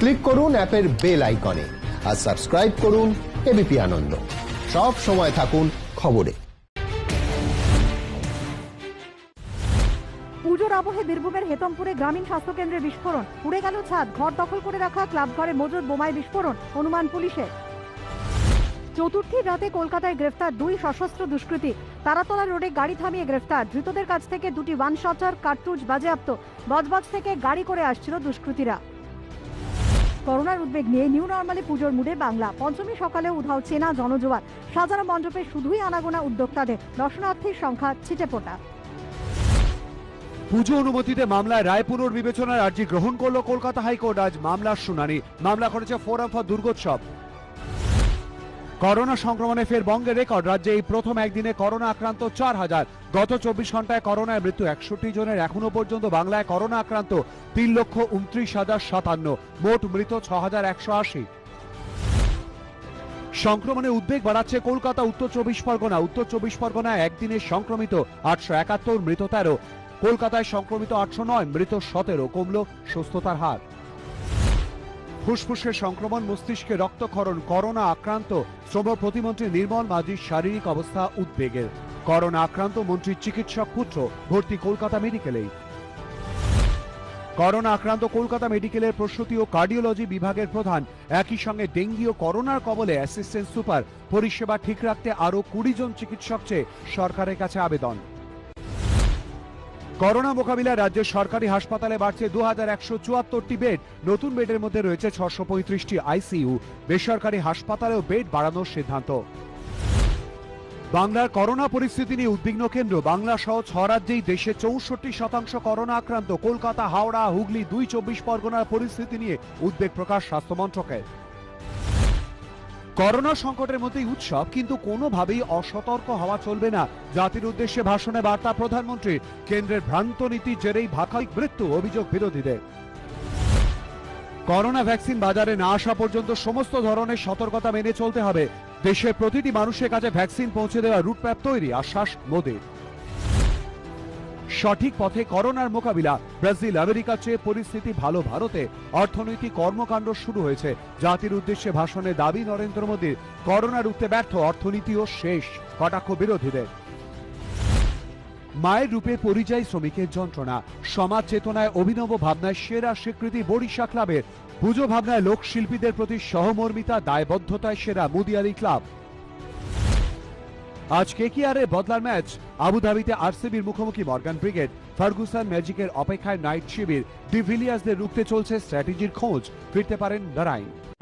Click করুন অ্যাপের bell আইকনে আর সাবস্ক্রাইব করুন এবিপি আনন্দ। সব সময় থাকুন খবরে। পুজোর আবহে বীরভূমের হেতমপুরে গ্রামীণ স্বাস্থ্যকেন্দ্রে বিস্ফোরণ। উড়ে গেল ছাদ, ঘর দখল করে রাখা ক্লাব ঘরে মজুদ বোমায় বিস্ফোরণ, অনুমান পুলিশের। চতুর্থী রাতে কলকাতায় গ্রেফতার দুই সশস্ত্র দুষ্কৃতী। তারাতলা রোডে গাড়ি থামিয়ে গ্রেফতার। ধৃতদের কাছ থেকে দুটি ওয়ান শটার কার্তুজ বাজেয়াপ্ত। বজবজ থেকে গাড়ি করে আসছিল দুষ্কৃতীরা। করোনার উদ্বেগ নিয়ে নিউ নর্মালি পুজোর মুডে বাংলা। পঞ্চমী সকালে উধাও চেনা জনজোয়ার। সাজানো মণ্ডপে শুধুই আনাগোনা উদ্যোক্তাদের দর্শনার্থীর সংখ্যা ছিটে পোটা পুজো অনুমতিতে মামলায় রায় পুনর্বিবেচনার আর্জি গ্রহণ করল কলকাতা হাইকোর্ট। আজ মামলার শুনানি। মামলা করেছে ফোরাম ফর দুর্গোৎসব করোনা সংক্রমণে ফের বঙ্গের রেকর্ড। রাজ্যে এই প্রথম একদিনে করোনা আক্রান্ত চার হাজার গত চব্বিশ ঘন্টায় করোনায় মৃত্যু একষট্টি জনের। এখনও পর্যন্ত বাংলায় করোনা আক্রান্ত তিন লক্ষ উনত্রিশ হাজার সাতান্ন। মোট মৃত ছ হাজার একশো আশি। সংক্রমণে উদ্বেগ বাড়াচ্ছে কলকাতা, উত্তর চব্বিশ পরগনা। উত্তর চব্বিশ পরগনায় একদিনে সংক্রমিত আটশো একাত্তর, মৃত তেরো। কলকাতায় সংক্রমিত আটশো নয়, মৃত সতেরো। কমল, সুস্থতার হার। ফুসফুসের সংক্রমণ মস্তিষ্কে রক্তক্ষরণ, করোনা আক্রান্ত, শ্রম প্রতিমন্ত্রী নির্মল মাঝির শারীরিক অবস্থা উদ্বেগের করোনা আক্রান্ত মন্ত্রীর চিকিৎসক পুত্র, ভর্তি কলকাতা মেডিকেলেই। করোনা আক্রান্ত কলকাতা মেডিকেলের প্রসূতি ও কার্ডিওলজি বিভাগের প্রধান, একই সঙ্গে ডেঙ্গি ও করোনার কবলে অ্যাসিস্ট্যান্ট সুপার, পরিষেবা ঠিক রাখতে আরও কুড়ি জন চিকিৎসক চেয়ে সরকারের কাছে আবেদন। করোনা মোকাবিলায় রাজ্যের সরকারি হাসপাতালে বাড়ছে দু হাজার একশো চুয়াত্তরটি বেড। নতুন বেডের মধ্যে রয়েছে ছশো পঁয়ত্রিশটি আইসিইউ। বেসরকারি হাসপাতালেও বেড বাড়ানোর সিদ্ধান্ত। বাংলার করোনা পরিস্থিতি নিয়ে উদ্বিগ্ন কেন্দ্র। বাংলা সহ ছ রাজ্যেই দেশে চৌষট্টি শতাংশ করোনা আক্রান্ত। কলকাতা, হাওড়া, হুগলি দুই চব্বিশ পরগনার পরিস্থিতি নিয়ে উদ্বেগ প্রকাশ স্বাস্থ্য মন্ত্রকের। করোনা সংকটের মধ্যেই উৎসব, কিন্তু কোনোভাবেই অসতর্ক হওয়া চলবে না। জাতির উদ্দেশ্যে ভাষণে বার্তা প্রধানমন্ত্রী, কেন্দ্রের ভ্রান্ত নীতির জেরেই ভাকাই মৃত্যু অভিযোগ বিরোধীদের। করোনা ভ্যাকসিন বাজারে না আসা পর্যন্ত সমস্ত ধরনের সতর্কতা মেনে চলতে হবে। দেশের প্রতিটি মানুষের কাছে ভ্যাকসিন পৌঁছে দেওয়া রুটম্যাপ তৈরি, আশ্বাস মোদীর। সঠিক পথে করোনার মোকাবিলা। ব্রাজিল, আমেরিকার চেয়ে পরিস্থিতি ভালো ভারতে। অর্থনৈতিক কর্মকাণ্ড শুরু হয়েছে। জাতির উদ্দেশ্যে ভাষণে দাবি নরেন্দ্র মোদীর। করোনা রুখতে ব্যর্থ, অর্থনীতিও শেষ, কটাক্ষ বিরোধীদের। মায়ের রূপে পরিযায়ী শ্রমিকের যন্ত্রণা। সমাজ চেতনায় অভিনব ভাবনায় সেরা স্বীকৃতি বরিশা ক্লাবের। পুজো ভাবনায় লোকশিল্পীদের প্রতি সহমর্মিতা, দায়বদ্ধতায় সেরা মুদিয়ারি ক্লাব। আজ কে কি আর এ বদলার ম্যাচ। আবুধাবিতে আরসিবির মুখোমুখি মর্গান ব্রিগেড। ফার্গুসন ম্যাজিকের অপেক্ষায় নাইট শিবির। ডিভিলিয়ার্সদের রুখতে চলছে স্ট্র্যাটেজির খোঁজ। ফিরতে পারেন নারাইন।